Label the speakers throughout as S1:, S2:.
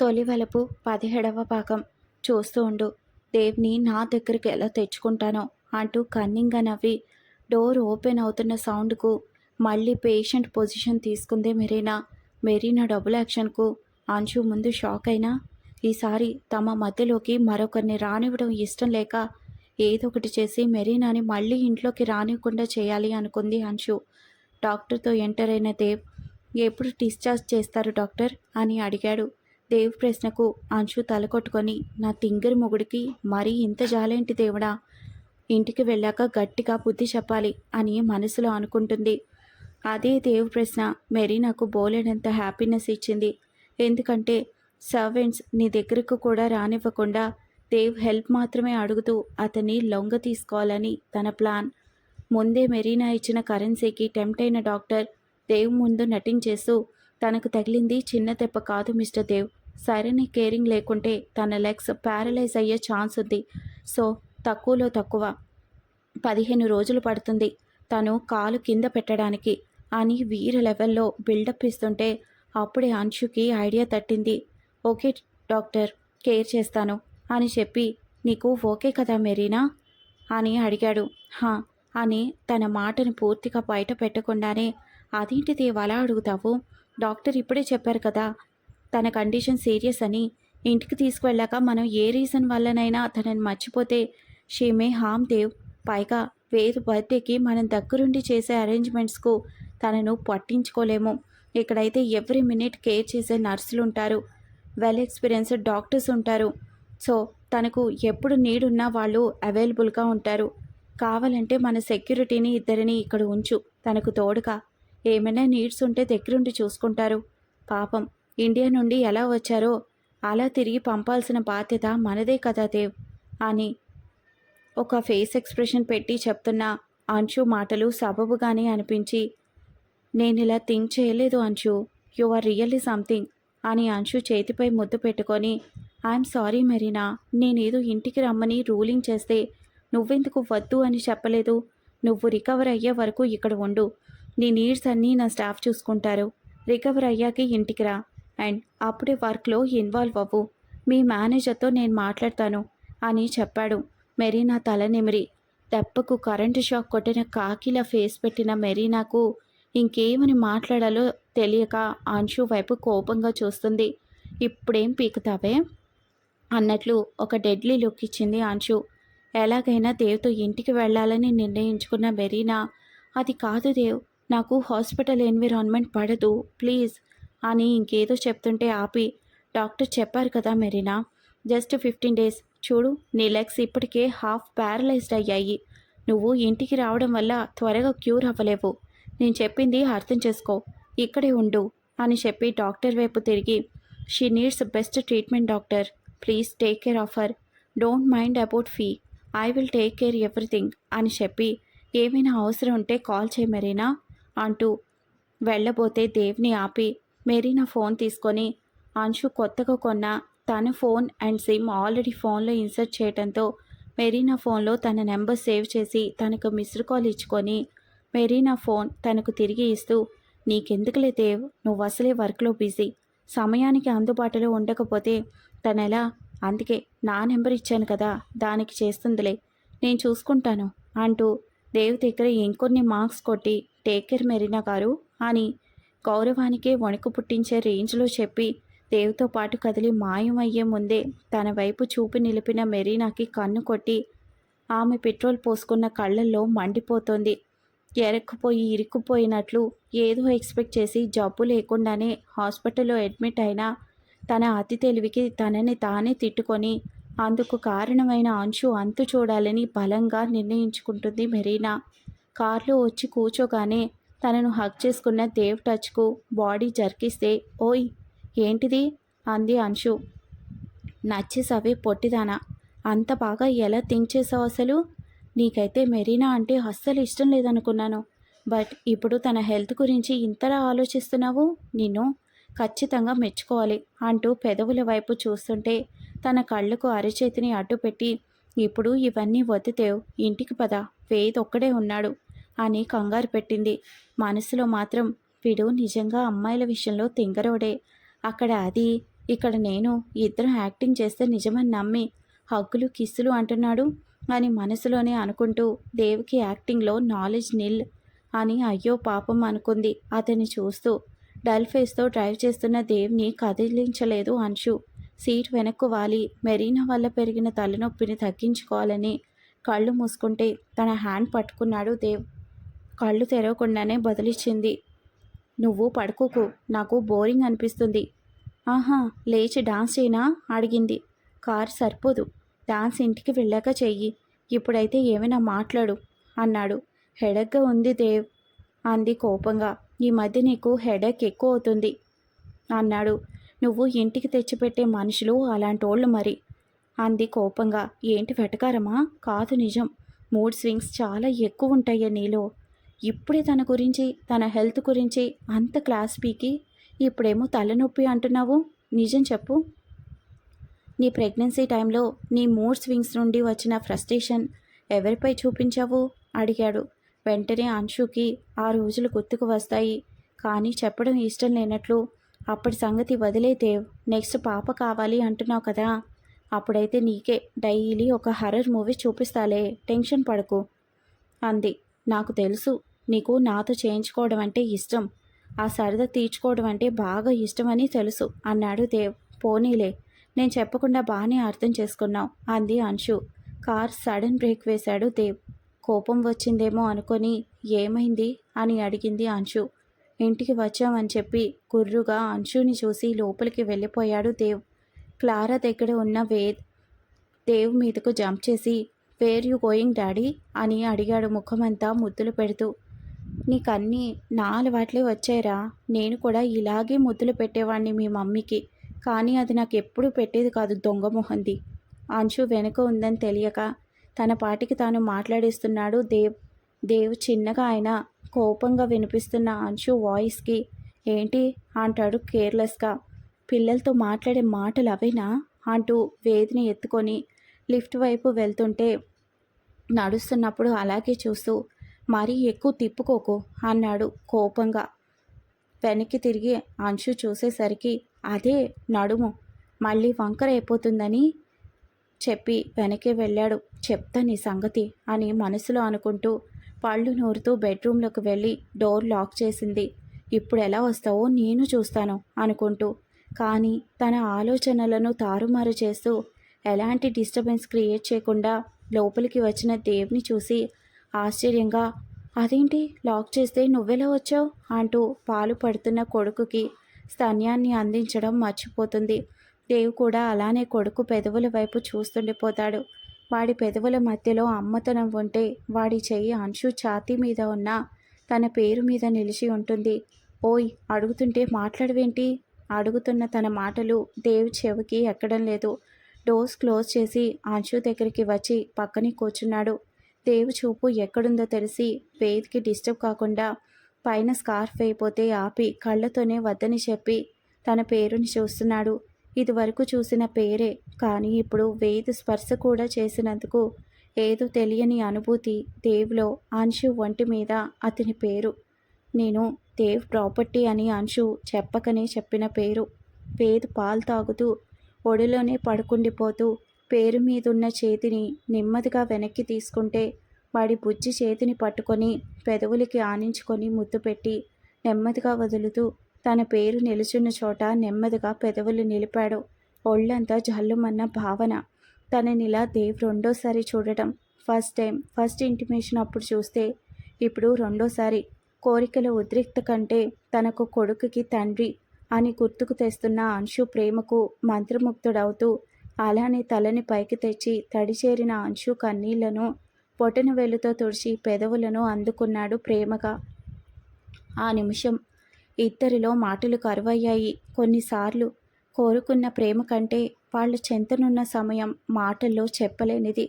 S1: తొలివలపు పదిహేడవ భాగం చూస్తూ ఉండు. దేవ్ని నా దగ్గరికి ఎలా తెచ్చుకుంటానో అంటూ కన్నింగా నవ్వి డోర్ ఓపెన్ అవుతున్న సౌండ్కు మళ్ళీ పేషెంట్ పొజిషన్ తీసుకుంది మెరీనా? మెరీనా డబుల్ యాక్షన్కు అంశు ముందు షాక్ అయినా ఈసారి తమ మధ్యలోకి మరొకరిని రానివ్వడం ఇష్టం లేక ఏదో ఒకటి చేసి మెరీనాని మళ్ళీ ఇంట్లోకి రానివ్వకుండా చేయాలి అనుకుంది అంశు. డాక్టర్తో ఎంటర్ అయిన దేవ్ ఎప్పుడు డిశ్చార్జ్ చేస్తారు డాక్టర్? అని అడిగాడు. దేవ్ ప్రశ్నకు అంశు తలకొట్టుకొని నా తింగరి మొగుడికి మరీ ఇంత జాలేంటి దేవుడా? ఇంటికి వెళ్ళాక గట్టిగా బుద్ధి చెప్పాలి అని మనసులో అనుకుంటుంది. అదే దేవ్ ప్రశ్న మెరీనాకు బోలేనంత హ్యాపీనెస్ ఇచ్చింది. ఎందుకంటే సర్వెంట్స్ నీ దగ్గరకు కూడా రానివ్వకుండా దేవ్ హెల్ప్ మాత్రమే అడుగుతూ అతన్ని లొంగ తీసుకోవాలని తన ప్లాన్. ముందే మెరీనా ఇచ్చిన కరెన్సీకి టెంప్ట్ అయిన డాక్టర్ దేవ్ ముందు నటించేస్తూ తనకు తగిలింది చిన్న దెబ్బ కాదు మిస్టర్ దేవ్. సరైన కేరింగ్ లేకుంటే తన లెగ్స్ ప్యారలైజ్ అయ్యే ఛాన్స్ ఉంది. సో తక్కువలో తక్కువ. పదిహేను రోజులు పడుతుంది. తను కాలు కింద పెట్టడానికి అని వీర లెవెల్లో బిల్డప్ ఇస్తుంటే అప్పుడే అంశుకి ఐడియా తట్టింది. ఓకే డాక్టర్ కేర్ చేస్తాను అని చెప్పి నీకు ఓకే కదా మెరీనా? అని అడిగాడు. హా అని తన మాటను పూర్తిగా బయట పెట్టకుండానే అదేంటిది ఎలా అడుగుతావు? డాక్టర్ ఇప్పుడే చెప్పారు కదా తన కండిషన్ సీరియస్ అని ఇంటికి తీసుకువెళ్ళాక మనం ఏ రీజన్ వల్లనైనా తనని మర్చిపోతే షీమే హామ్ దేవ్ పైగా వేరు బర్త్డేకి మనం దగ్గరుండి చేసే అరేంజ్మెంట్స్కు తనను పట్టించుకోలేము. ఇక్కడైతే ఎవ్రీ మినిట్ కేర్ చేసే నర్సులు ఉంటారు. వెల్ ఎక్స్పీరియన్స్డ్ డాక్టర్స్ ఉంటారు. సో తనకు ఎప్పుడు నీడున్నా వాళ్ళు అవైలబుల్గా ఉంటారు. కావాలంటే మన సెక్యూరిటీని ఇద్దరిని ఇక్కడ ఉంచు. తనకు తోడుగా ఏమైనా నీడ్స్ ఉంటే దగ్గరుండి చూసుకుంటారు. పాపం ఇండియా నుండి ఎలా వచ్చారో అలా తిరిగి పంపాల్సిన బాధ్యత మనదే కదా దేవ్! అని ఒక ఫేస్ ఎక్స్ప్రెషన్ పెట్టి చెప్తున్న అంశు మాటలు సబబుగానే అనిపించి నేను ఇలా థింక్ చేయలేదు Anshu you are really something అని అంశు చేతిపై ముద్దు పెట్టుకొని ఐఎమ్ సారీ మెరీనా నేనేదో ఇంటికి రమ్మని రూలింగ్ చేస్తే నువ్వెందుకు వద్దు అని చెప్పలేదు? నువ్వు రికవర్ అయ్యే వరకు ఇక్కడ ఉండు. నీ నీడ్స్ అన్నీ నా స్టాఫ్ చూసుకుంటారు. రికవర్ అయ్యాక ఇంటికి రా. అండ్ అప్పుడే వర్క్లో ఇన్వాల్వ్ అవ్వు. మీ మేనేజర్తో నేను మాట్లాడతాను అని చెప్పాడు. మెరీనా తల నిమిరి. దెబ్బకు కరెంటు షాక్ కొట్టిన కాకిలా ఫేస్ పెట్టిన మెరీనాకు ఇంకేమని మాట్లాడాలో తెలియక అంశు వైపు కోపంగా చూస్తుంది. ఇప్పుడేం పీకుతావే? అన్నట్లు ఒక డెడ్లీ లుక్ ఇచ్చింది అంశు. ఎలాగైనా దేవ్తో ఇంటికి వెళ్ళాలని నిర్ణయించుకున్న మెరీనా అది కాదు దేవ్ నాకు హాస్పిటల్ ఎన్విరాన్మెంట్ పడదు ప్లీజ్ అని ఇంకేదో చెప్తుంటే ఆపి డాక్టర్ చెప్పారు కదా మెరీనా జస్ట్ ఫిఫ్టీన్ డేస్. చూడు నీ లెగ్స్ ఇప్పటికే హాఫ్ ప్యారలైజ్డ్ అయ్యాయి. నువ్వు ఇంటికి రావడం వల్ల త్వరగా క్యూర్ అవ్వలేవు. నేను చెప్పింది అర్థం చేసుకో. ఇక్కడే ఉండు అని చెప్పి డాక్టర్ వైపు తిరిగి she needs best treatment doctor. Please take care of her. Don't mind about fee. I will take care everything అని చెప్పి ఏమైనా అవసరం ఉంటే కాల్ చేయి మెరీనా అంటూ వెళ్ళబోతే దేవ్ని ఆపి మెరీనా ఫోన్ తీసుకొని అంశు కొత్తగా కొన్న తన ఫోన్ అండ్ సిమ్ ఆల్రెడీ ఫోన్లో ఇన్సర్ట్ చేయడంతో మెరీనా ఫోన్లో తన నెంబర్ సేవ్ చేసి తనకు మిస్డ్ కాల్ ఇచ్చుకొని మెరీనా ఫోన్ తనకు తిరిగి ఇస్తూ నీకెందుకులే దేవ్ నువ్వు అసలే వర్క్లో బిజీ. సమయానికి అందుబాటులో ఉండకపోతే తను ఎలా? అందుకే నా నెంబర్ ఇచ్చాను కదా దానికి చేస్తుందిలే నేను చూసుకుంటాను అంటూ దేవ్ దగ్గర ఇంకొన్ని మార్క్స్ కొట్టి టేక్ కేర్ మెరీనా గారు అని గౌరవానికే వణుకు పుట్టించే రేంజ్లో చెప్పి దేవ్తో పాటు కదిలి మాయమయ్యే ముందే తన వైపు చూపి నిలిపిన మెరీనాకి కన్ను కొట్టి ఆమె పెట్రోల్ పోసుకున్న కళ్ళల్లో మండిపోతోంది. ఎరక్కుపోయి ఇరుక్కుపోయినట్లు ఏదో ఎక్స్పెక్ట్ చేసి జబ్బు లేకుండానే హాస్పిటల్లో అడ్మిట్ అయినా తన అతి తెలివికి తనని తానే తిట్టుకొని అందుకు కారణమైన అంశు అంతు చూడాలని బలంగా నిర్ణయించుకుంటుంది మెరీనా. కార్లో వచ్చి కూర్చోగానే తనను హక్ చేసుకున్న దేవ్ టచ్కు బాడీ జరికిస్తే ఓయ్ ఏంటిది? అంది అంశు. నచ్చేసవే పొట్టిదానా. అంత బాగా ఎలా థింక్ చేసావు అసలు? నీకైతే మెరీనా అంటే అస్సలు ఇష్టం లేదనుకున్నాను. బట్ ఇప్పుడు తన హెల్త్ గురించి ఇంతలా ఆలోచిస్తున్నావు? నిన్ను ఖచ్చితంగా మెచ్చుకోవాలి అంటూ పెదవుల వైపు చూస్తుంటే తన కళ్ళకు అరచేతిని అడ్డుపెట్టి ఇప్పుడు ఇవన్నీ వద్దుతేవ్ ఇంటికి పద వేద్ ఒక్కడే ఉన్నాడు. అని కంగారు పెట్టింది. మనసులో మాత్రం వీడు నిజంగా అమ్మాయిల విషయంలో తింగరోడే. అక్కడ అది ఇక్కడ నేను ఇద్దరు యాక్టింగ్ చేస్తే నిజమని నమ్మి హగ్గులు కిస్సులు అంటున్నాడు అని మనసులోనే అనుకుంటూ దేవ్కి యాక్టింగ్లో నాలెడ్జ్ నిల్ అని అయ్యో పాపం అనుకుంది. అతన్ని చూస్తూ డల్ ఫేస్తో డ్రైవ్ చేస్తున్న దేవ్ని కదిలించలేదు అంశు. సీట్ వెనక్కు వాలి. మెరీనా వల్ల పెరిగిన తలనొప్పిని తగ్గించుకోవాలని కళ్ళు మూసుకుంటే తన హ్యాండ్ పట్టుకున్నాడు దేవ్. కళ్ళు తెరవకుండానే బదిలిచ్చింది. నువ్వు పడుకోకు నాకు బోరింగ్ అనిపిస్తుంది. ఆహా లేచి డాన్స్ చేయనా? అడిగింది. కారు సరిపోదు డాన్స్ ఇంటికి వెళ్ళాక చెయ్యి ఇప్పుడైతే ఏమైనా మాట్లాడు అన్నాడు. హెడక్గా ఉంది దేవ్ అంది కోపంగా. ఈ మధ్య నీకు హెడక్ ఎక్కువ అవుతుంది అన్నాడు. నువ్వు ఇంటికి తెచ్చిపెట్టే మనుషులు అలాంటోళ్ళు మరి అంది కోపంగా. ఏంటి వెటకారమా? కాదు నిజం. మూడ్ స్వింగ్స్ చాలా ఎక్కువ ఉంటాయి నీలో. ఇప్పుడే తన గురించి తన హెల్త్ గురించి అంత క్లాస్ పీకి ఇప్పుడేమో తలనొప్పి అంటున్నావు? నిజం చెప్పు. నీ ప్రెగ్నెన్సీ టైంలో నీ మూడ్ స్వింగ్స్ నుండి వచ్చిన ఫ్రస్ట్రేషన్ ఎవరిపై చూపించావు? అడిగాడు. వెంటనే అంశుకి ఆ రోజులు గుర్తుకు వస్తాయి. కానీ చెప్పడం ఇష్టం లేనట్లు అప్పటి సంగతి వదిలే దేవ్ నెక్స్ట్ పాప కావాలి అంటున్నావు కదా? అప్పుడైతే నీకే డైలీ ఒక హర్రర్ మూవీ చూపిస్తాలే. టెన్షన్ పడకు అంది. నాకు తెలుసు. నీకు నాతో చేయించుకోవడం అంటే ఇష్టం. ఆ సరదా తీర్చుకోవడం అంటే బాగా ఇష్టమని తెలుసు అన్నాడు దేవ్. పోనీలే నేను చెప్పకుండా బాగానే అర్థం చేసుకున్నావు అంది అంశు. కార్ సడన్ బ్రేక్ వేశాడు దేవ్. కోపం వచ్చిందేమో అనుకొని ఏమైంది అని అడిగింది అంశు. ఇంటికి వచ్చామని చెప్పి గుర్రుగా అంశుని చూసి లోపలికి వెళ్ళిపోయాడు దేవ్. క్లారా దగ్గర ఉన్న వేద్ దేవ్ మీదకు జంప్ చేసి వేర్ యు గోయింగ్ డాడీ? అని అడిగాడు ముఖమంతా ముద్దులు పెడుతూ. నీకు అన్నీ నా అలవాట్లే వచ్చాయిరా. నేను కూడా ఇలాగే ముద్దులు పెట్టేవాడిని మీ మమ్మీకి. కానీ అది నాకు ఎప్పుడూ పెట్టేది కాదు దొంగ మొహంది. అంశు వెనుక ఉందని తెలియక తన పాటికి తాను మాట్లాడిస్తున్నాడు దేవ్. దేవ్ చిన్నగా ఆయన కోపంగా వినిపిస్తున్న అంశు వాయిస్కి ఏంటి? అంటాడు కేర్లెస్గా. పిల్లలతో మాట్లాడే మాటలు అవేనా? అంటూ వేదిని ఎత్తుకొని లిఫ్ట్ వైపు వెళ్తుంటే నడుస్తున్నప్పుడు అలాగే చూస్తూ మరీ ఎక్కువ తిప్పుకోకు అన్నాడు కోపంగా. వెనక్కి తిరిగి అంశు చూసేసరికి అదే నడుము మళ్ళీ వంకర అయిపోతుందని చెప్పి వెనక్కి వెళ్ళాడు. చెప్తా నీ సంగతి అని మనసులో అనుకుంటూ పళ్ళు నూరుతూ బెడ్రూమ్లోకి వెళ్ళి డోర్ లాక్ చేసింది. ఇప్పుడు ఎలా వస్తావో నేను చూస్తాను అనుకుంటూ కానీ తన ఆలోచనలను తారుమారు చేస్తూ ఎలాంటి డిస్టర్బెన్స్ క్రియేట్ చేయకుండా లోపలికి వచ్చిన దేవ్ని చూసి ఆశ్చర్యంగా అదేంటి? లాక్ చేస్తే నువ్వెలా వచ్చావు? అంటూ పాలు పడుతున్న కొడుకుకి స్తన్యాన్ని అందించడం మర్చిపోతుంది. దేవు కూడా అలానే కొడుకు పెదవుల వైపు చూస్తుండిపోతాడు. వాడి పెదవుల మధ్యలో అమ్మతనం ఉంటే వాడి చెయ్యి అంశు ఛాతీ మీద ఉన్న తన పేరు మీద నిలిచి ఉంటుంది. ఓయ్ అడుగుతుంటే మాట్లాడవేంటి? అడుగుతున్న తన మాటలు దేవ్ చెవికి ఎక్కడం లేదు. డోర్స్ క్లోజ్ చేసి అంశు దగ్గరికి వచ్చి పక్కనే కూర్చున్నాడు. దేవు చూపు ఎక్కడుందో తెలిసి వేద్కి డిస్టర్బ్ కాకుండా పైన స్కార్ఫ్ అయిపోతే ఆపి కళ్ళతోనే వద్దని చెప్పి తన పేరుని చూస్తున్నాడు. ఇదివరకు చూసిన పేరే కానీ ఇప్పుడు వేద్ స్పర్శ కూడా చేసినందుకు ఏదో తెలియని అనుభూతి దేవ్లో అంశు ఒంటి మీద అతని పేరు. నేను దేవ్ ప్రాపర్టీ అని అంశు చెప్పకనే చెప్పిన పేరు. వేద్ పాలు తాగుతూ ఒడిలోనే పడుకుండిపోతూ పేరు మీదున్న చేతిని నెమ్మదిగా వెనక్కి తీసుకుంటే వాడి బుజ్జి చేతిని పట్టుకొని పెదవులకి ఆనించుకొని ముద్దు పెట్టి నెమ్మదిగా వదులుతూ తన పేరు నిలుచున్న చోట నెమ్మదిగా పెదవులు నిలిపాడు. ఒళ్ళంతా జల్లుమన్న భావన. తననిలా దేవ్ రెండోసారి చూడటం. First time. ఫస్ట్ ఇంటిమేషన్ అప్పుడు చూస్తే ఇప్పుడు రెండోసారి. కోరికల ఉద్రిక్త కంటే తనకు కొడుకుకి తండ్రి అని గుర్తుకు తెస్తున్న అంశు ప్రేమకు మంత్రముగ్ధుడవుతూ అలానే తలని పైకి తెచ్చి తడిచేరిన అంశు కన్నీళ్ళను పొటన వేలుతో తుడిచి పెదవులను అందుకున్నాడు ప్రేమగా. ఆ నిమిషం ఇద్దరిలో మాటలు కరువయ్యాయి. కొన్నిసార్లు కోరుకున్న ప్రేమ కంటే వాళ్ళ చెంతనున్న సమయం మాటల్లో చెప్పలేనిది.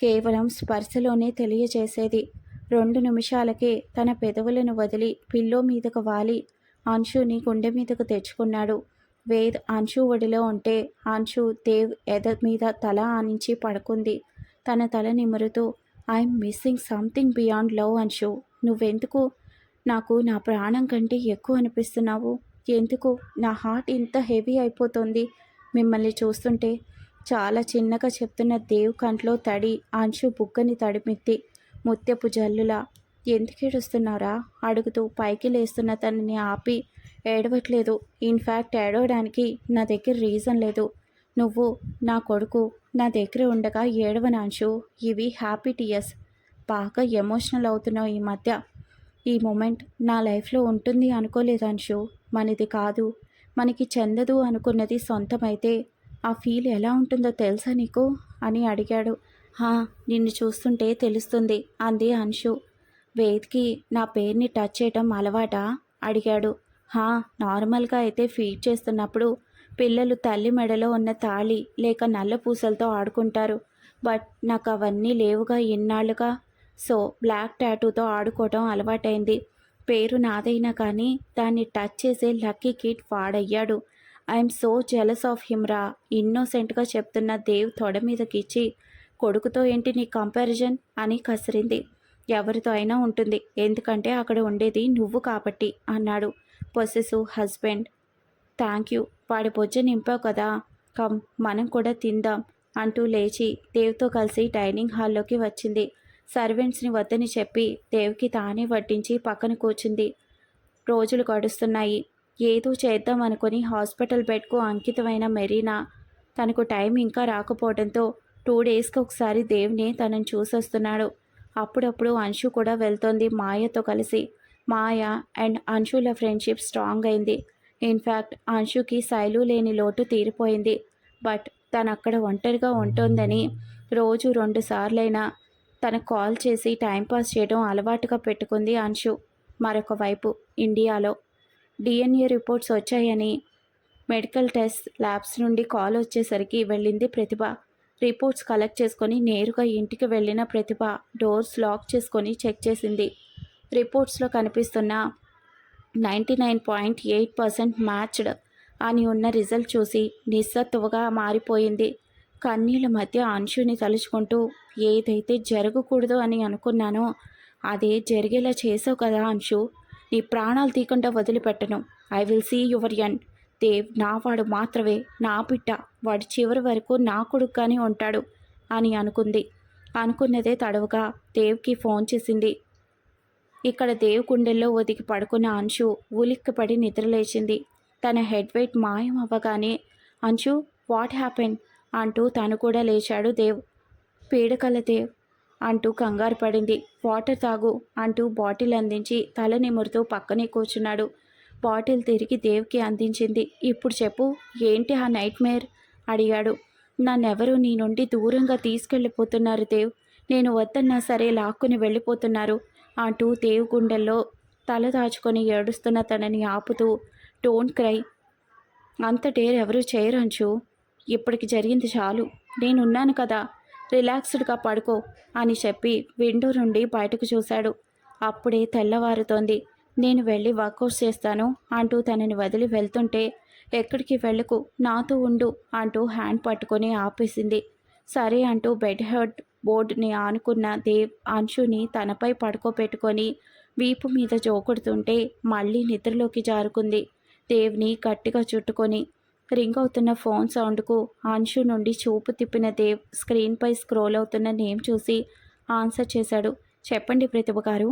S1: కేవలం స్పర్శలోనే తెలియజేసేది. రెండు నిమిషాలకే తన పెదవులను వదిలి పిల్లో మీదకు వాలి. అంశుని గుండె మీదకు తెచ్చుకున్నాడు. వేద్ అంశు ఒడిలో ఉంటే అంశు దేవ్ ఎద మీద తల ఆనించి పడుకుంది. తన తల నిమురుతూ I'm missing something beyond love Anshu నువ్వెందుకు? నాకు నా ప్రాణం కంటే ఎక్కువ అనిపిస్తున్నావు. ఎందుకు? నా హార్ట్ ఇంత హెవీ అయిపోతుంది. మిమ్మల్ని చూస్తుంటే చాలా చిన్నగా చెప్తున్న దేవ్ కంట్లో తడి అంశు బుగ్గని తడిమిత్తి ముత్యపు జల్లులా. ఎందుకేడుస్తున్నారా అడుగుతూ పైకి లేస్తున్న తనని ఆపి ఏడవట్లేదు. ఇన్ఫ్యాక్ట్ ఏడవడానికి నా దగ్గర రీజన్ లేదు. నువ్వు నా కొడుకు నా దగ్గర ఉండగా ఏడవని ఇవి హ్యాపీ టీయర్స్. బాగా ఎమోషనల్ అవుతున్నావు ఈ మధ్య. ఈ మూమెంట్ నా లైఫ్లో ఉంటుంది అనుకోలేదు అంశు మనది కాదు. మనకి చెందదు అనుకున్నది సొంతమైతే ఆ ఫీల్ ఎలా ఉంటుందో తెలుసా నీకు? అని అడిగాడు. హా నిన్ను చూస్తుంటే తెలుస్తుంది అంది అంశు. వేద్కి నా పేరుని టచ్ చేయటం అలవాటా? అడిగాడు. హా నార్మల్గా అయితే ఫీడ్ చేస్తున్నప్పుడు పిల్లలు తల్లి మెడలో ఉన్న తాళి లేక నల్ల పూసలతో ఆడుకుంటారు. బట్ నాకు అవన్నీ లేవుగా ఇన్నాళ్ళుగా. సో బ్లాక్ టాటూతో ఆడుకోవటం అలవాటైంది. పేరు నాదైనా కానీ దాన్ని టచ్ చేసే లక్కీ కిట్ వాడయ్యాడు. ఐఎమ్ సో జెలస్ ఆఫ్ హిమ్రా ఇన్నోసెంట్గా చెప్తున్న దేవ్ తొడ మీదకిచ్చి కొడుకుతో ఏంటి నీ కంపారిజన్? అని కసిరింది. ఎవరితో అయినా ఉంటుంది. ఎందుకంటే అక్కడ ఉండేది నువ్వు కాబట్టి అన్నాడు. పొసెసివ్ హస్బెండ్ థ్యాంక్ యూ వాడి బొజ్జ నింపావు కదా. కమ్ మనం కూడా తిందాం అంటూ లేచి దేవ్తో కలిసి డైనింగ్ హాల్లోకి వచ్చింది. సర్వెంట్స్ని వద్దని చెప్పి దేవ్కి తానే వడ్డించి పక్కన కూర్చుంది. రోజులు గడుస్తున్నాయి. ఏదో చేద్దాం అనుకుని హాస్పిటల్ బెడ్కు అంకితమైన మెరీనా తనకు టైం ఇంకా రాకపోవడంతో టూ డేస్కి ఒకసారి దేవ్ని తనని చూసొస్తున్నాడు. అప్పుడప్పుడు అంశు కూడా వెళ్తోంది మాయతో కలిసి. మాయ అండ్ అంశుల ఫ్రెండ్షిప్ స్ట్రాంగ్ అయింది. ఇన్ఫ్యాక్ట్ అంశుకి శైలు లేని లోటు తీరిపోయింది. బట్ తను అక్కడ ఒంటరిగా ఉంటుందని రోజు రెండు సార్లైనా తను కాల్ చేసి టైంపాస్ చేయడం అలవాటుగా పెట్టుకుంది అంశు. మరొక వైపు ఇండియాలో డిఎన్ఏ రిపోర్ట్స్ వచ్చాయని మెడికల్ టెస్ట్ ల్యాబ్స్ నుండి కాల్ వచ్చేసరికి వెళ్ళింది ప్రతిభ. రిపోర్ట్స్ కలెక్ట్ చేసుకొని నేరుగా ఇంటికి వెళ్ళిన ప్రతిభ డోర్స్ లాక్ చేసుకొని చెక్ చేసింది. రిపోర్ట్స్లో కనిపిస్తున్న ninety nine point eight percent matched అని ఉన్న రిజల్ట్ చూసి నిస్సత్తువగా మారిపోయింది. కన్నీళ్ళ మధ్య అంశుని తలుచుకుంటూ ఏదైతే జరగకూడదు అని అనుకున్నానో అదే జరిగేలా చేసావు కదా అంశు. నీ ప్రాణాలు తీకుండా వదిలిపెట్టను. I will see your end Dev నా వాడు మాత్రమే. నా బిడ్డ. వాడి చివరి వరకు నా కొడుకుగానే ఉంటాడు అని అనుకుంది. అనుకున్నదే తడవుగా దేవ్కి ఫోన్ చేసింది. ఇక్కడ దేవుకుండెల్లో ఒదిగి పడుకున్న అంశు ఉలిక్కిపడి నిద్రలేచింది. తన హెడ్ వెయిట్ మాయం అవ్వగానే అంశు వాట్ హ్యాపెన్ అంటూ తను కూడా లేచాడు దేవ్. పీడకల దేవ్ అంటూ కంగారు పడింది. వాటర్ తాగు అంటూ బాటిల్ అందించి తల నిమురుతూ పక్కనే కూర్చున్నాడు. బాటిల్ తిరిగి దేవ్కి అందించింది. ఇప్పుడు చెప్పు ఏంటి ఆ నైట్ మేర్ అడిగాడు. నన్నెవరూ నీ నుండి దూరంగా తీసుకెళ్ళిపోతున్నారు దేవ్. నేను వద్దన్నా సరే లాక్కుని వెళ్ళిపోతున్నారు. అంటూ దేవ్ గుండెల్లో తల దాచుకొని ఏడుస్తున్న తనని ఆపుతూ డోంట్ క్రై. అంత డేర్ ఎవరూ చేయరంచు ఇప్పటికి జరిగింది చాలు. నేనున్నాను కదా. రిలాక్స్డ్గా పడుకో అని చెప్పి విండో నుండి బయటకు చూశాడు. అప్పుడే తెల్లవారుతోంది. నేను వెళ్ళి వర్కౌట్స్ చేస్తాను అంటూ తనని వదిలి వెళ్తుంటే ఎక్కడికి వెళ్ళకు. నాతో ఉండు అంటూ హ్యాండ్ పట్టుకొని ఆపేసింది. సరే అంటూ బెడ్ హెడ్ బోర్డుని ఆనుకున్న దేవ్ అంశుని తనపై పడుకోబెట్టుకొని వీపు మీద జోకుడుతుంటే మళ్ళీ నిద్రలోకి జారుకుంది. దేవ్ని గట్టిగా చుట్టుకొని రింగ్ అవుతున్న ఫోన్ సౌండ్కు అంశు నుండి చూపు తిప్పిన దేవ్ స్క్రీన్పై స్క్రోల్ అవుతున్న నేమ్ చూసి ఆన్సర్ చేశాడు. చెప్పండి ప్రతిభ గారు.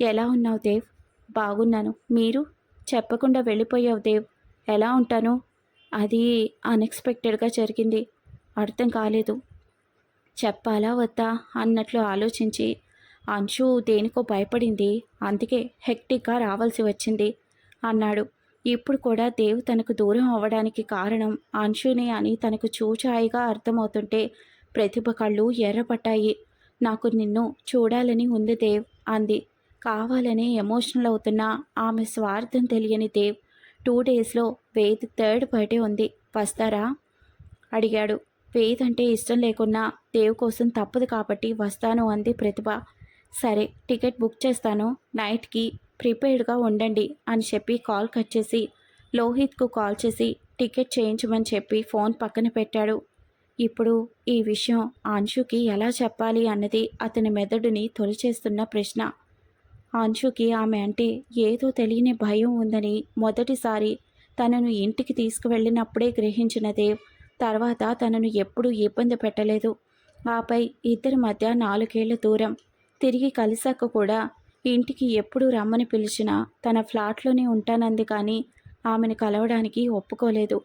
S1: ఎలా ఉన్నావు దేవ్? బాగున్నాను. మీరు? చెప్పకుండా వెళ్ళిపోయావు దేవ్. ఎలా ఉంటాను? అది అన్ఎక్స్పెక్టెడ్గా జరిగింది. అర్థం కాలేదు. చెప్పాలా వద్దా అన్నట్లు ఆలోచించి. అంశు దేనికో భయపడింది. అందుకే హెక్టిక్గా రావాల్సి వచ్చింది అన్నాడు. ఇప్పుడు కూడా దేవ్ తనకు దూరం అవ్వడానికి కారణం అంశుని అని తనకు చూచాయిగా అర్థమవుతుంటే ప్రతిభ కళ్ళు ఎర్రపట్టాయి నాకు నిన్ను చూడాలని ఉంది దేవ్ అంది. కావాలనే ఎమోషనల్ అవుతున్న ఆమె స్వార్థం తెలియని దేవ్ టూ డేస్లో వేద్ థర్డ్ బర్త్డే ఉంది. వస్తారా? అడిగాడు. వేద్ అంటే ఇష్టం లేకున్నా దేవ్ కోసం తప్పదు కాబట్టి వస్తాను అంది ప్రతిభ. సరే టికెట్ బుక్ చేస్తాను. నైట్కి ప్రిపేర్డ్గా ఉండండి అని చెప్పి కాల్ కట్ చేసి లోహిత్కు కాల్ చేసి టికెట్ చేయించమని చెప్పి ఫోన్ పక్కన పెట్టాడు. ఇప్పుడు ఈ విషయం అంశుకి ఎలా చెప్పాలి అన్నది అతని మెదడుని తొలిచేస్తున్న ప్రశ్న. అంశుకి ఆమె అంటే ఏదో తెలియని భయం ఉందని మొదటిసారి తనను ఇంటికి తీసుకువెళ్ళినప్పుడే గ్రహించిన దేవ్ తర్వాత తనను ఎప్పుడూ ఇబ్బంది పెట్టలేదు. ఆపై ఇద్దరి మధ్య నాలుగేళ్ళ దూరం. తిరిగి కలిసాక కూడా ఇంటికి ఎప్పుడు రమ్మని పిలిచినా తన ఫ్లాట్లోనే ఉంటానంది కానీ ఆమెను కలవడానికి ఒప్పుకోలేదు.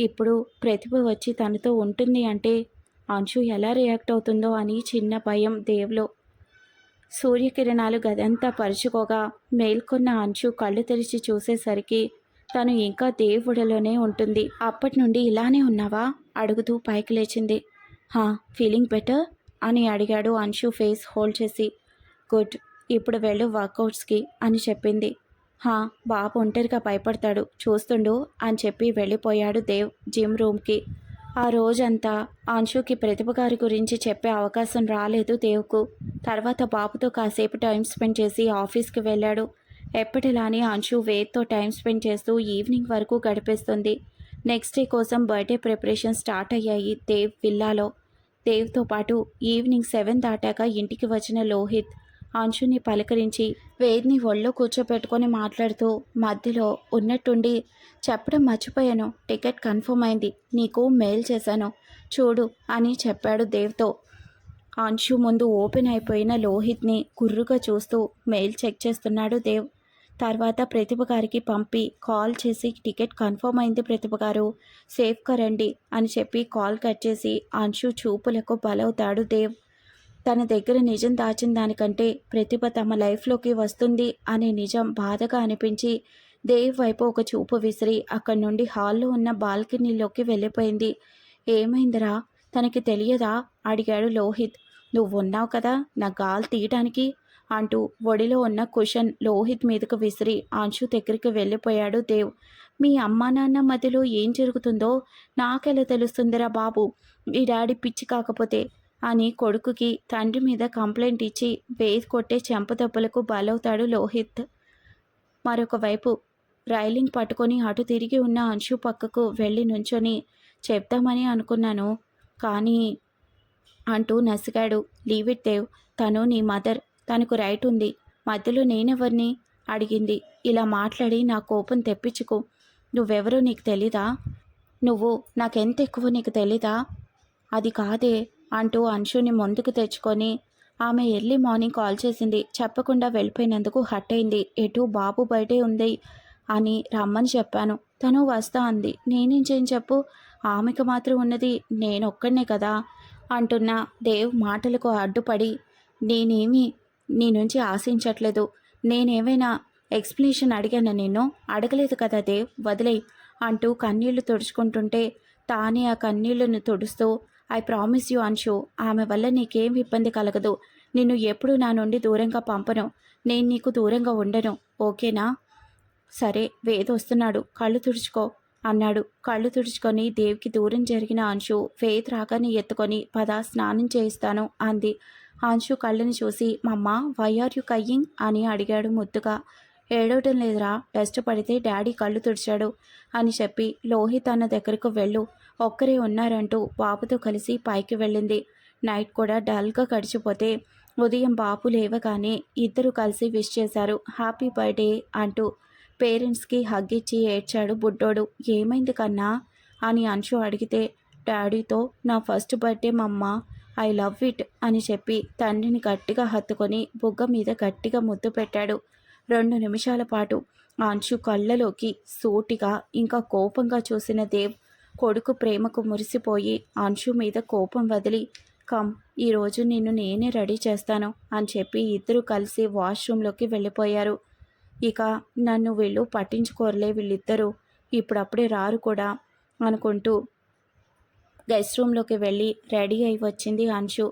S1: ఇప్పుడు ప్రతిభ వచ్చి తనతో ఉంటుంది అంటే అంశు ఎలా రియాక్ట్ అవుతుందో అని చిన్న భయం దేవ్లో. సూర్యకిరణాలు గదంతా పరుచుకోగా మేల్కొన్న అంశు కళ్ళు తెరిచి చూసేసరికి తను ఇంకా దేవుడిలోనే ఉంటుంది. అప్పటి నుండి ఇలానే ఉన్నావా? అడుగుతూ పైకి లేచింది. హా ఫీలింగ్ బెటర్? అని అడిగాడు అంశు ఫేస్ హోల్డ్ చేసి. గుడ్ ఇప్పుడు వెళ్ళు వర్కౌట్స్కి అని చెప్పింది. హా బాబు ఒంటరిగా భయపడతాడు చూస్తుండు అని చెప్పి వెళ్ళిపోయాడు దేవ్ జిమ్ రూమ్కి. ఆ రోజంతా అంశుకి ప్రతిభ గారి గురించి చెప్పే అవకాశం రాలేదు దేవ్కు. తర్వాత బాబుతో కాసేపు టైం స్పెండ్ చేసి ఆఫీస్కి వెళ్ళాడు. ఎప్పటిలానే అంశు వేద్తో టైం స్పెండ్ చేస్తూ ఈవినింగ్ వరకు గడిపేస్తుంది. నెక్స్ట్ డే కోసం బర్త్డే ప్రిపరేషన్ స్టార్ట్ అయ్యాయి దేవ్ విల్లాలో. దేవ్తో పాటు ఈవినింగ్ సెవెన్ దాటాక ఇంటికి వచ్చిన లోహిత్ అంశుని పలకరించి వేద్ని ఒళ్ళో కూర్చోపెట్టుకొని మాట్లాడుతూ మధ్యలో ఉన్నట్టుండి చెప్పడం మర్చిపోయాను. టికెట్ కన్ఫర్మ్ అయింది. నీకు మెయిల్ చేశాను. చూడు అని చెప్పాడు దేవ్తో. అంశు ముందు ఓపెన్ అయిపోయిన లోహిత్ని కుర్రుగా చూస్తూ మెయిల్ చెక్ చేస్తున్నాడు దేవ్. తర్వాత ప్రతిభ గారికి పంపి కాల్ చేసి టికెట్ కన్ఫర్మ్ అయింది ప్రతిభ గారు. సేఫ్గా రండి అని చెప్పి కాల్ కట్ చేసి అంశు చూపులకు బలవుతాడు దేవ్. తన దగ్గర నిజం దాచిన దానికంటే ప్రతిభ తమ లైఫ్లోకి వస్తుంది అనే నిజం బాధగా అనిపించి దేవ్ వైపు ఒక చూపు విసిరి అక్కడి నుండి హాల్లో ఉన్న బాల్కనీలోకి వెళ్ళిపోయింది. ఏమైందిరా? తనకి తెలియదా? అడిగాడు లోహిత్. నువ్వు ఉన్నావు కదా? నా గాల్ తీయటానికి అంటూ ఒడిలో ఉన్న కుషన్ లోహిత్ మీదకు విసిరి అంశు దగ్గరికి వెళ్ళిపోయాడు దేవ్. మీ అమ్మా నాన్న మధ్యలో ఏం జరుగుతుందో నాకెలా తెలుస్తుందిరా బాబు? ఈ డాడీ పిచ్చి కాకపోతే? అని కొడుకుకి తండ్రి మీద కంప్లైంట్ ఇచ్చి వేసి కొట్టే చెంపదెబ్బలకు బలవుతాడు లోహిత్. మరొక వైపు రైలింగ్ పట్టుకొని అటు తిరిగి ఉన్న అంశు పక్కకు వెళ్ళి నుంచొని చెప్దామని అనుకున్నాను కానీ అంటూ నసిగాడు లీవ్ ఇట్ దేవ్. తను నీ మదర్ తనకు రైట్ ఉంది. మధ్యలో నేనెవరిని? అడిగింది. ఇలా మాట్లాడి నా కోపం తెప్పించుకో. నువ్వెవరో నీకు తెలీదా? నువ్వు నాకెంత ఎక్కువ నీకు తెలీదా? అది కాదే అంటూ అంశుని ముందుకు తెచ్చుకొని ఆమె ఎర్లీ మార్నింగ్ కాల్ చేసింది. చెప్పకుండా వెళ్ళిపోయినందుకు హట్ అయింది ఎటు బాబు బయటే ఉంది అని రమ్మని చెప్పాను. తను వస్తా అంది. నేనేం చేయని చెప్పు? ఆమెకు మాత్రం ఉన్నది నేనొక్కడనే కదా? అంటున్న దేవ్ మాటలకు అడ్డుపడి నేనేమి నీ నుంచి ఆశించట్లేదు. నేనేమైనా ఎక్స్ప్లెనేషన్ అడిగాను నిన్ను? అడగలేదు కదా దేవ్ వదిలేయ్ అంటూ కన్నీళ్ళు తుడుచుకుంటుంటే తానే ఆ కన్నీళ్ళను తుడుస్తూ ఐ ప్రామిస్ యూ అన్షు ఆమె వల్ల నీకేం ఇబ్బంది కలగదు. నిన్ను ఎప్పుడూ నా నుండి దూరంగా పంపను. నేను నీకు దూరంగా ఉండను. ఓకేనా? సరే వేద వస్తున్నాడు. కళ్ళు తుడుచుకో అన్నాడు. కళ్ళు తుడుచుకొని దేవికి దూరం జరిగిన అంశు వేద్ రాగానే ఎత్తుకొని పద స్నానం చేయిస్తాను అంది. అంశు కళ్ళని చూసి మమ్మ వై ఆర్ యు కయ్యింగ్ అని అడిగాడు ముద్దుగా. ఏడవటం లేదురా డస్ట్ పడితే డాడీ కళ్ళు తుడిచాడు అని చెప్పి లోహిత్ అన్న దగ్గరకు వెళ్ళు ఒక్కరే ఉన్నారంటూ బాబుతో కలిసి పైకి వెళ్ళింది. నైట్ కూడా డల్గా గడిచిపోతే ఉదయం బాబు లేవగానే ఇద్దరు కలిసి విష్ చేశారు హ్యాపీ బర్త్డే అంటూ. పేరెంట్స్కి హగ్ ఇచ్చి ఏడ్చాడు బుడ్డోడు. ఏమైంది కన్నా? అని అంశు అడిగితే డాడీతో నా first birthday mamma I love it అని చెప్పి తండ్రిని గట్టిగా హత్తుకొని బుగ్గ మీద గట్టిగా ముద్దు పెట్టాడు. రెండు నిమిషాల పాటు అంశు కళ్ళలోకి సూటిగా ఇంకా కోపంగా చూసిన దేవ్ కొడుకు ప్రేమకు మురిసిపోయి అంశు మీద కోపం వదిలి కమ్ ఈరోజు నిన్ను నేనే రెడీ చేస్తాను అని చెప్పి ఇద్దరు కలిసి వాష్రూమ్లోకి వెళ్ళిపోయారు. ఇక నన్ను వీళ్ళు పట్టించుకోరలే వీళ్ళిద్దరూ. ఇప్పుడప్పుడే రారు కూడా అనుకుంటూ గెస్ట్ రూమ్లోకి వెళ్ళి రెడీ అయి వచ్చింది అంశు.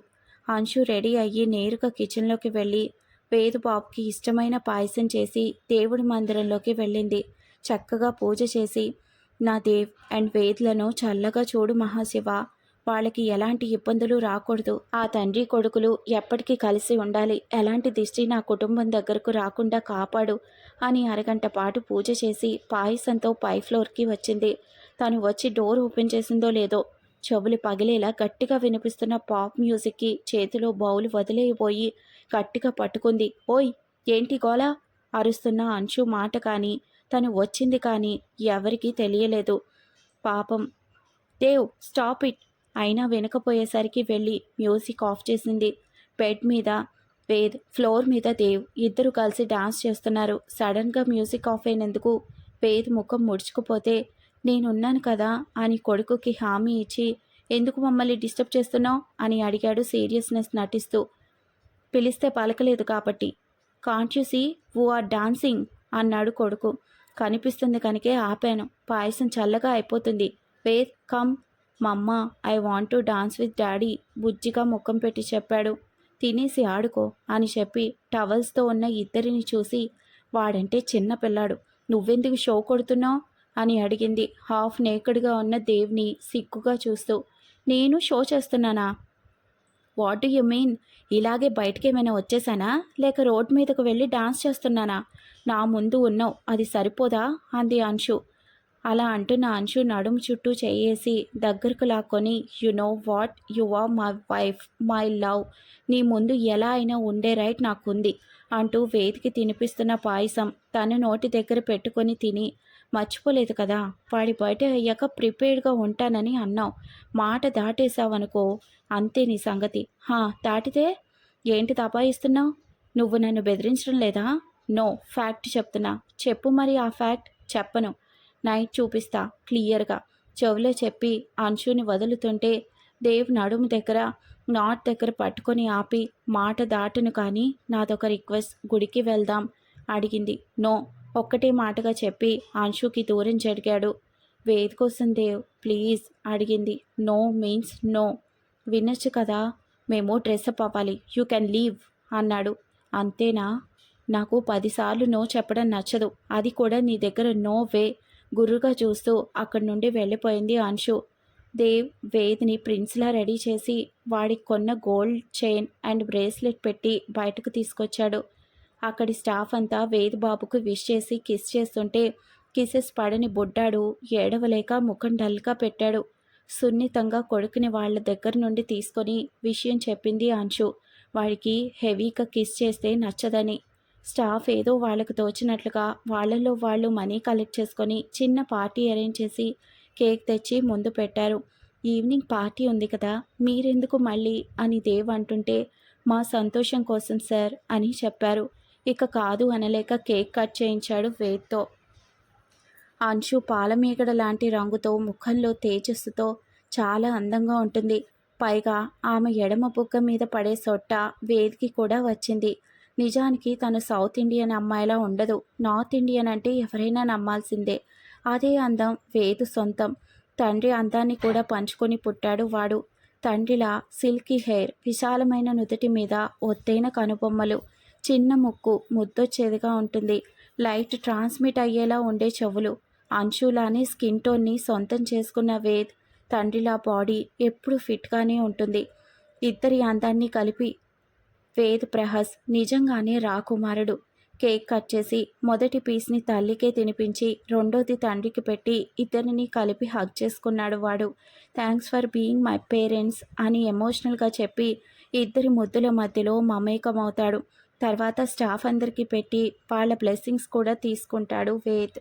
S1: అంశు రెడీ అయ్యి నేరుగా కిచెన్లోకి వెళ్ళి వేదు బాబుకి ఇష్టమైన పాయసం చేసి దేవుడి మందిరంలోకి వెళ్ళింది. చక్కగా పూజ చేసి నా దేవ్ అండ్ వేద్లను చల్లగా చూడు మహాశివ వాళ్ళకి ఎలాంటి ఇబ్బందులు రాకూడదు. ఆ తండ్రి కొడుకులు ఎప్పటికీ కలిసి ఉండాలి. ఎలాంటి దిష్టి నా కుటుంబం దగ్గరకు రాకుండా కాపాడు అని అరగంట పాటు పూజ చేసి పాయసంతో పై ఫ్లోర్కి వచ్చింది. తను వచ్చి డోర్ ఓపెన్ చేసిందో లేదో చెవులు పగిలేలా గట్టిగా వినిపిస్తున్న పాప్ మ్యూజిక్కి చేతిలో బౌల్ వదిలేయబోయి గట్టిగా పట్టుకుంది. ఓయ్ ఏంటి గోల? అరుస్తున్న అంశు మాట కానీ తను వచ్చింది కానీ ఎవరికీ తెలియలేదు. పాపం. Dev stop it! అయినా వినకపోయేసరికి వెళ్ళి మ్యూజిక్ ఆఫ్ చేసింది. బెడ్ మీద వేద్ ఫ్లోర్ మీద దేవ్ ఇద్దరు కలిసి డాన్స్ చేస్తున్నారు. సడన్గా మ్యూజిక్ ఆఫ్ అయినందుకు వేద్ ముఖం ముడుచుకుపోతే నేనున్నాను కదా అని కొడుకుకి హామీ ఇచ్చి ఎందుకు మమ్మల్ని డిస్టర్బ్ చేస్తున్నావు? అని అడిగాడు సీరియస్నెస్ నటిస్తూ. పిలిస్తే పలకలేదు కాబట్టి. Can't you see who are dancing అన్నాడు కొడుకు. కనిపిస్తుంది కనుకే ఆపాను. పాయసం చల్లగా అయిపోతుంది. Where come mamma I want to dance with daddy బుజ్జిగా ముఖం పెట్టి చెప్పాడు. తినేసి ఆడుకో అని చెప్పి టవల్స్తో ఉన్న ఇద్దరిని చూసి వాడంటే చిన్న పిల్లాడు. నువ్వెందుకు షో కొడుతున్నావు? అని అడిగింది. హాఫ్ నేకడ్గా ఉన్న దేవ్ని సిగ్గుగా చూస్తూ నేను షో చేస్తున్నానా? What you mean? ఇలాగే బయటికి ఏమైనా వచ్చేసానా? లేక రోడ్ మీదకు వెళ్ళి డాన్స్ చేస్తున్నానా? నా ముందు ఉన్నావు అది సరిపోదా? అంది అంశు. అలా అంటున్న అంశు నడుము చుట్టూ చేయేసి దగ్గరకు లాక్కొని you know what? You are my wife my love. నీ ముందు ఎలా అయినా ఉండే రైట్ నాకుంది అంటూ వేదికి తినిపిస్తున్న పాయసం తన నోటి దగ్గర పెట్టుకొని తిని మర్చిపోలేదు కదా. వాడి బయట అయ్యాక ప్రిపేర్డ్గా ఉంటానని అన్నావు. మాట దాటేశావనుకో అంతే నీ సంగతి. హా దాటితే ఏంటి తపాయిస్తున్నావు? నువ్వు నన్ను బెదిరించడం లేదా? నో ఫ్యాక్ట్ చెప్తున్నా. చెప్పు మరి ఆ ఫ్యాక్ట్. చెప్పను. నైట్ చూపిస్తా క్లియర్గా. చెవిలో చెప్పి అంశుని వదులుతుంటే దేవ్ నడుము దగ్గర నాట్ దగ్గర పట్టుకొని ఆపి మాట దాటును కానీ నాదొక రిక్వెస్ట్ గుడికి వెళ్దాం అడిగింది. నో ఒక్కటే మాటగా చెప్పి అంశుకి దూరం జరిగాడు. వేద్ కోసం దేవ్ ప్లీజ్ అడిగింది. No means no. వినొచ్చు కదా మేము డ్రెస్అప్ అవ్వాలి. యూ కెన్ లీవ్ అన్నాడు. అంతేనా? నాకు పదిసార్లు నో చెప్పడం నచ్చదు. అది కూడా నీ దగ్గర నో వే గుర్రుగా చూస్తూ అక్కడి నుండి వెళ్ళిపోయింది అంశు. దేవ్ వేద్ని ప్రిన్స్లా రెడీ చేసి వాడికి కొన్న గోల్డ్ చైన్ అండ్ బ్రేస్లెట్ పెట్టి బయటకు తీసుకొచ్చాడు. అక్కడి స్టాఫ్ అంతా వేద్ బాబుకు విష్ చేసి కిస్ చేస్తుంటే కిసెస్ పడని బుడ్డాడు ఏడవలేక ముఖం డల్గా పెట్టాడు. సున్నితంగా కొడుకుని వాళ్ళ దగ్గర నుండి తీసుకొని విషయం చెప్పింది అంశు. వాడికి హెవీగా కిస్ చేస్తే నచ్చదని. స్టాఫ్ ఏదో వాళ్ళకు తోచినట్లుగా వాళ్ళలో వాళ్ళు మనీ కలెక్ట్ చేసుకొని చిన్న పార్టీ అరేంజ్ చేసి కేక్ తెచ్చి ముందు పెట్టారు. ఈవినింగ్ పార్టీ ఉంది కదా మీరెందుకు మళ్ళీ అని దేవ్ అంటుంటే మా సంతోషం కోసం సార్ అని చెప్పారు. ఇక కాదు అనలేక కేక్ కట్ చేయించాడు వేద్తో అంశు పాలమీగడ లాంటి రంగుతో ముఖంలో తేజస్సుతో చాలా అందంగా ఉంటుంది. పైగా ఆమె ఎడమ బుగ్గ మీద పడే సొట్ట వేదికి కూడా వచ్చింది. నిజానికి తను సౌత్ ఇండియన్ అమ్మాయిలా ఉండదు. నార్త్ ఇండియన్ అంటే ఎవరైనా నమ్మాల్సిందే. అదే అందం వేదు సొంతం. తండ్రి అందాన్ని కూడా పంచుకొని పుట్టాడు వాడు. తండ్రిలా సిల్కీ హెయిర్ విశాలమైన నుదుటి మీద ఒత్తైన కనుబొమ్మలు. చిన్న ముక్కు ముద్దొచ్చేదిగా ఉంటుంది. లైట్ ట్రాన్స్మిట్ అయ్యేలా ఉండే చెవులు. అంశులానే స్కిన్ టోన్ని సొంతం చేసుకున్న వేద్ తండ్రిలా బాడీ ఎప్పుడు ఫిట్గానే ఉంటుంది. ఇద్దరి అందాన్ని కలిపి వేద్ ప్రహస్ నిజంగానే రాకుమారుడు కేక్ కట్ చేసి మొదటి పీస్ని తల్లికే తినిపించి రెండోది తండ్రికి పెట్టి ఇద్దరిని కలిపి హగ్ చేసుకున్నాడు వాడు. Thanks for being my parents అని ఎమోషనల్గా చెప్పి ఇద్దరి ముద్దుల మధ్యలో మమేకమవుతాడు. తర్వాత స్టాఫ్ అందరికీ పెట్టి వాళ్ళ బ్లెస్సింగ్స్ కూడా తీసుకుంటాడు వేద్.